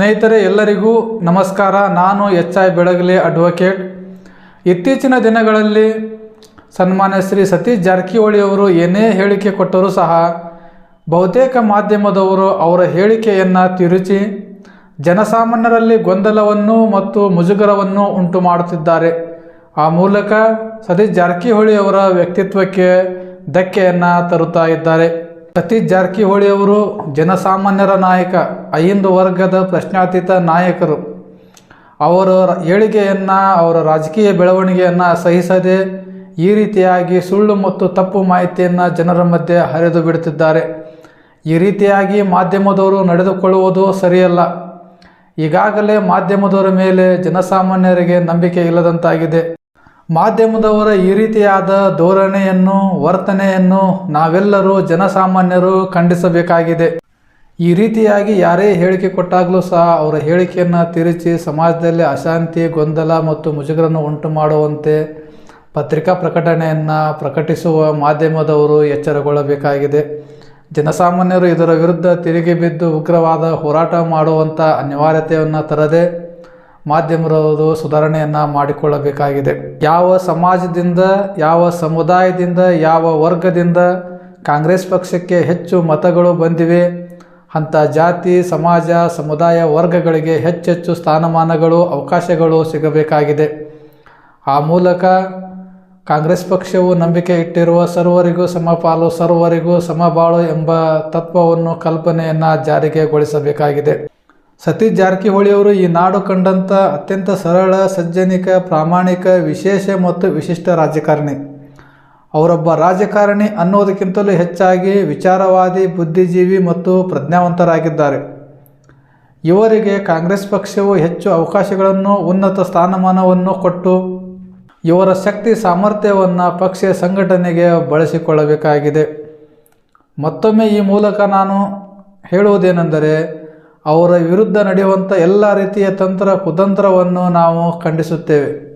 ಸ್ನೇಹಿತರೆ, ಎಲ್ಲರಿಗೂ ನಮಸ್ಕಾರ. ನಾನು ಎಚ್ ಐ ಬೆಳಗಲಿ ಅಡ್ವೊಕೇಟ್. ಇತ್ತೀಚಿನ ದಿನಗಳಲ್ಲಿ ಸನ್ಮಾನ್ಯ ಶ್ರೀ ಸತೀಶ್ ಜಾರಕಿಹೊಳಿ ಅವರು ಏನೇ ಹೇಳಿಕೆ ಕೊಟ್ಟರೂ ಸಹ ಬಹುತೇಕ ಮಾಧ್ಯಮದವರು ಅವರ ಹೇಳಿಕೆಯನ್ನು ತಿರುಚಿ ಜನಸಾಮಾನ್ಯರಲ್ಲಿ ಗೊಂದಲವನ್ನು ಮತ್ತು ಮುಜುಗರವನ್ನು ಉಂಟು ಮಾಡುತ್ತಿದ್ದಾರೆ. ಆ ಮೂಲಕ ಸತೀಶ್ ಜಾರಕಿಹೊಳಿ ಅವರ ವ್ಯಕ್ತಿತ್ವಕ್ಕೆ ಧಕ್ಕೆಯನ್ನು ತರುತ್ತಾ ಇದ್ದಾರೆ. ಸತೀಶ್ ಜಾರಕಿಹೊಳಿ ಅವರು ಜನಸಾಮಾನ್ಯರ ನಾಯಕ ಐಂದು ವರ್ಗದ ಪ್ರಶ್ನಾತೀತ ನಾಯಕರು. ಅವರ ಏಳಿಗೆಯನ್ನು, ಅವರ ರಾಜಕೀಯ ಬೆಳವಣಿಗೆಯನ್ನು ಸಹಿಸದೆ ಈ ರೀತಿಯಾಗಿ ಸುಳ್ಳು ಮತ್ತು ತಪ್ಪು ಮಾಹಿತಿಯನ್ನು ಜನರ ಮಧ್ಯೆ ಹರಿದು ಬಿಡುತ್ತಿದ್ದಾರೆ. ಈ ರೀತಿಯಾಗಿ ಮಾಧ್ಯಮದವರು ನಡೆದುಕೊಳ್ಳುವುದು ಸರಿಯಲ್ಲ. ಈಗಾಗಲೇ ಮಾಧ್ಯಮದವರ ಮೇಲೆ ಜನಸಾಮಾನ್ಯರಿಗೆ ನಂಬಿಕೆ ಇಲ್ಲದಂತಾಗಿದೆ. ಮಾಧ್ಯಮದವರ ಈ ರೀತಿಯಾದ ಧೋರಣೆಯನ್ನು, ವರ್ತನೆಯನ್ನು ನಾವೆಲ್ಲರೂ ಜನಸಾಮಾನ್ಯರು ಖಂಡಿಸಬೇಕಾಗಿದೆ. ಈ ರೀತಿಯಾಗಿ ಯಾರೇ ಹೇಳಿಕೆ ಕೊಟ್ಟಾಗಲೂ ಸಹ ಅವರ ಹೇಳಿಕೆಯನ್ನು ತಿರುಚಿ ಸಮಾಜದಲ್ಲಿ ಅಶಾಂತಿ, ಗೊಂದಲ ಮತ್ತು ಮುಜುಗರನ್ನು ಉಂಟು ಮಾಡುವಂತೆ ಪತ್ರಿಕಾ ಪ್ರಕಟಣೆಯನ್ನು ಪ್ರಕಟಿಸುವ ಮಾಧ್ಯಮದವರು ಎಚ್ಚರಗೊಳ್ಳಬೇಕಾಗಿದೆ. ಜನಸಾಮಾನ್ಯರು ಇದರ ವಿರುದ್ಧ ತಿರುಗಿ ಬಿದ್ದು ಉಗ್ರವಾದ ಹೋರಾಟ ಮಾಡುವಂಥ ಅನಿವಾರ್ಯತೆಯನ್ನು ತರದೆ ಮಾಧ್ಯಮದವರು ಸುಧಾರಣೆಯನ್ನು ಮಾಡಿಕೊಳ್ಳಬೇಕಾಗಿದೆ. ಯಾವ ಸಮಾಜದಿಂದ, ಯಾವ ಸಮುದಾಯದಿಂದ, ಯಾವ ವರ್ಗದಿಂದ ಕಾಂಗ್ರೆಸ್ ಪಕ್ಷಕ್ಕೆ ಹೆಚ್ಚು ಮತಗಳು ಬಂದಿವೆ, ಅಂಥ ಜಾತಿ, ಸಮಾಜ, ಸಮುದಾಯ ವರ್ಗಗಳಿಗೆ ಹೆಚ್ಚೆಚ್ಚು ಸ್ಥಾನಮಾನಗಳು, ಅವಕಾಶಗಳು ಸಿಗಬೇಕಾಗಿದೆ. ಆ ಮೂಲಕ ಕಾಂಗ್ರೆಸ್ ಪಕ್ಷವು ನಂಬಿಕೆ ಇಟ್ಟಿರುವ ಸರ್ವರಿಗೂ ಸಮಪಾಲು, ಸರ್ವರಿಗೂ ಸಮಬಾಳು ಎಂಬ ತತ್ವವನ್ನು ಕಲ್ಪನೆಯನ್ನು ಜಾರಿಗೆಗೊಳಿಸಬೇಕಾಗಿದೆ. ಸತೀಶ್ ಜಾರಕಿಹೊಳಿ ಅವರು ಈ ನಾಡು ಕಂಡಂಥ ಅತ್ಯಂತ ಸರಳ, ಸಜ್ಜನಿಕ, ಪ್ರಾಮಾಣಿಕ, ವಿಶೇಷ ಮತ್ತು ವಿಶಿಷ್ಟ ರಾಜಕಾರಣಿ. ಅವರೊಬ್ಬ ರಾಜಕಾರಣಿ ಅನ್ನೋದಕ್ಕಿಂತಲೂ ಹೆಚ್ಚಾಗಿ ವಿಚಾರವಾದಿ, ಬುದ್ಧಿಜೀವಿ ಮತ್ತು ಪ್ರಜ್ಞಾವಂತರಾಗಿದ್ದಾರೆ. ಇವರಿಗೆ ಕಾಂಗ್ರೆಸ್ ಪಕ್ಷವು ಹೆಚ್ಚು ಅವಕಾಶಗಳನ್ನು, ಉನ್ನತ ಸ್ಥಾನಮಾನವನ್ನು ಕೊಟ್ಟು ಇವರ ಶಕ್ತಿ ಸಾಮರ್ಥ್ಯವನ್ನು ಪಕ್ಷ ಸಂಘಟನೆಗೆ ಬಳಸಿಕೊಳ್ಳಬೇಕಾಗಿದೆ. ಮತ್ತೊಮ್ಮೆ ಈ ಮೂಲಕ ನಾನು ಹೇಳುವುದೇನೆಂದರೆ ಅವರ ವಿರುದ್ಧ ನಡೆಯುವಂಥ ಎಲ್ಲ ರೀತಿಯ ತಂತ್ರ ಕುತಂತ್ರವನ್ನು ನಾವು ಖಂಡಿಸುತ್ತೇವೆ.